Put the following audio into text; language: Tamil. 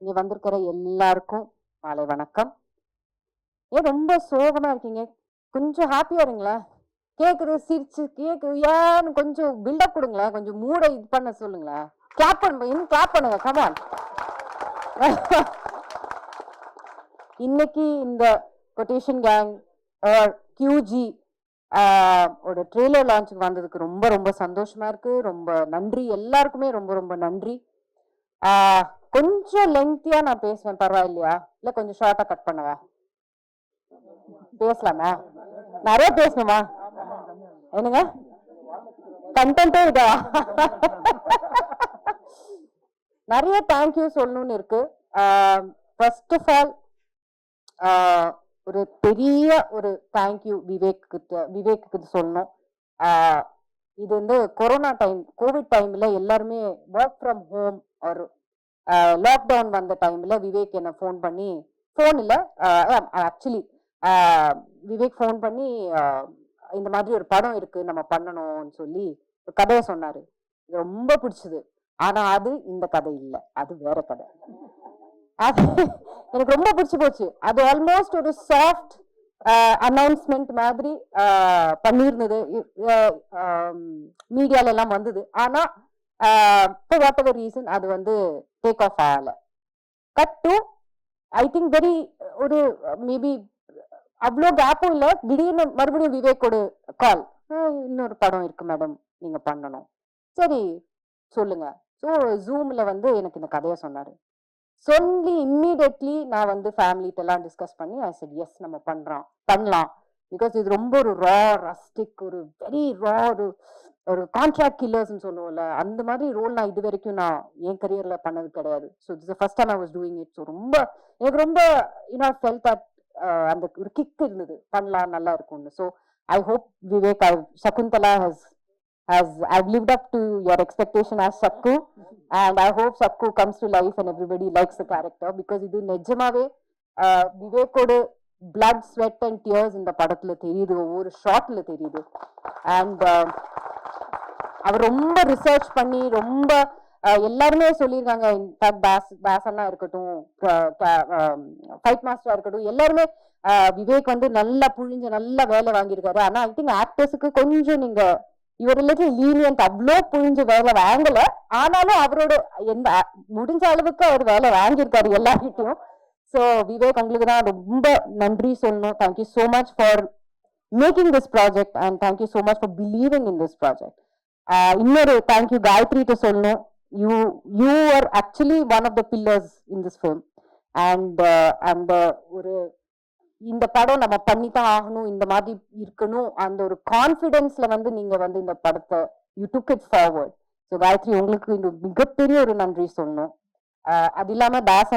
இங்கே வந்திருக்கிற எல்லாருக்கும் மாலை வணக்கம். ஏன் ரொம்ப சோகமாக இருக்கீங்க? கொஞ்சம் ஹாப்பியாக இருங்களேன். கேட்குறது சிரிச்சு கேட்குது ஏன்னு கொஞ்சம் பில்டப் கொடுங்களேன். கொஞ்சம் மூடை இது பண்ண சொல்லுங்களேன். கிளாப் பண்ணுங்க இன்னும் கிளாப் பண்ணுங்க. கமான் இன்னைக்கு இந்த கொட்டேஷன் கேங் கியூஜி ஒரு ட்ரெய்லர் லான்ச்சுக்கு வந்ததுக்கு ரொம்ப ரொம்ப சந்தோஷமா இருக்கு. ரொம்ப நன்றி. எல்லாருக்குமே ரொம்ப ரொம்ப நன்றி. கொஞ்சம் லென்த்தியா நான் பேசுவேன் பரவாயில்லையா? இல்ல கொஞ்சம் ஷார்ட்டா கட் பண்ணவா பேசலாமா? நிறைய பேசணுமா? என்னங்க? கண்டென்ட்டே இருக்கா நிறைய தேங்க்யூ சொல்லணும்னு இருக்கு. ஃபர்ஸ்ட் ஆஃப் ஆல் ஒரு பெரிய ஒரு தேங்க்யூ விவேக் கிட்ட விவேக்கு சொல்லணும். இது வந்து கொரோனா டைம் கோவிட் டைம்ல எல்லாருமே ஒர்க் ஃப்ரம் ஹோம் ஒரு லாக்டவுன் வந்த டைம்ல விவேக் என்ன ஃபோன் பண்ணி ஃபோன் இல்லை ஆக்சுவலி விவேக் ஃபோன் பண்ணி இந்த மாதிரி ஒரு படம் இருக்கு நம்ம பண்ணணும்னு சொல்லி ஒரு கதையை சொன்னாரு. இது ரொம்ப பிடிச்சது. ஆனா அது இந்த கதை இல்லை. அது வேற கதை. அது எனக்கு ரொம்ப பிடிச்சி போச்சு. அது ஆல்மோஸ்ட் ஒரு சாஃப்ட் அனௌன்ஸ்மெண்ட் மாதிரி பண்ணியிருந்தது மீடியால எல்லாம் வந்தது ஆனா இப்போ வாட் எவர் ரீசன் அது வந்து டேக் ஆஃப் ஆகல cut to I think very ஒரு மேபி அவ்வளோ கேப்பும் இல்லை திடீர்னு மறுபடியும் விவேக் ஒரு கால் இன்னொரு படம் இருக்கு மேடம் நீங்க பண்ணணும் சரி சொல்லுங்க ஸோ ஜூம்ல வந்து எனக்கு இந்த கதையை சொன்னாரு. சொல்லி இம்மீடியட்லி நான் வந்து ஃபேமிலிட்ட எல்லாம் டிஸ்கஸ் பண்ணி ஐ சரி எஸ் நம்ம பண்றோம். பண்ணலாம். பிகாஸ் இது ரொம்ப ஒரு ரா ரஸ்டிக் ஒரு வெரி ரா ஒரு ஒரு கான்ட்ராக்ட் கில்லர்ஸ்னு சொல்லுவோம்ல அந்த மாதிரி ரோல் நான் இது வரைக்கும் நான் என் கரியர்ல பண்ணது கிடையாது. So it's first time I was doing it so ரொம்ப எனக்கு ரொம்ப யூனோ ஃபெல் தட் அந்த ஒரு கிக் இருந்தது. பண்ணலாம் நல்லா இருக்கும்னு. So I hope Vivek I Shakuntala has has I've lived up to your expectation as Sakku and I hope Sakku comes to life and everybody likes the character. Because இது நிஜமாவே விவேக்கோட blood ஸ்வெட் அண்ட் டியர்ஸ் இந்த படத்துல தெரியுது. ஒவ்வொரு ஷாட்ல தெரியுது. அண்ட் அவர் ரொம்ப ரிசர்ச் பண்ணி ரொம்ப எல்லாருமே சொல்லியிருக்காங்க. இன்ஃபேக்ட் பாஸ் பாசனா இருக்கட்டும் ஃபைட் மாஸ்டரா இருக்கட்டும் எல்லாருமே விவேக் வந்து நல்லா புழிஞ்சு நல்லா வேலை வாங்கியிருக்காரு. ஆனா ஐ திங்க் ஆக்டர்ஸுக்கு கொஞ்சம் நீங்க இவர் லிட்டில் லீனியன்ட் அவ்வளோ புரிஞ்சு வேலை வாங்கல. ஆனாலும் அவரோட எந்த முடிஞ்ச அளவுக்கு அவர் வேலை வாங்கியிருக்காரு எல்லார்கிட்டையும். ஸோ விவேக் உங்களுக்கு தான் ரொம்ப நன்றி சொல்லணும். Thank you so much for making this project and thank you so much for believing in this project இன்னொரு தேங்க்யூ காயத்ரிட்ட சொல்லணும். You you are actually one of the pillars in this film and அந்த ஒரு இந்த படம் நம்ம பண்ணித்தான் ஆகணும் இந்த மாதிரி இருக்கணும் அந்த ஒரு கான்ஃபிடென்ஸ்ல வந்து நீங்க வந்து இந்த படத்தை you took it forward so Gayathri உங்களுக்கு இந்த மிகப்பெரிய ஒரு நன்றி சொல்லணும். ஆஹ் அது இல்லாம தாசன்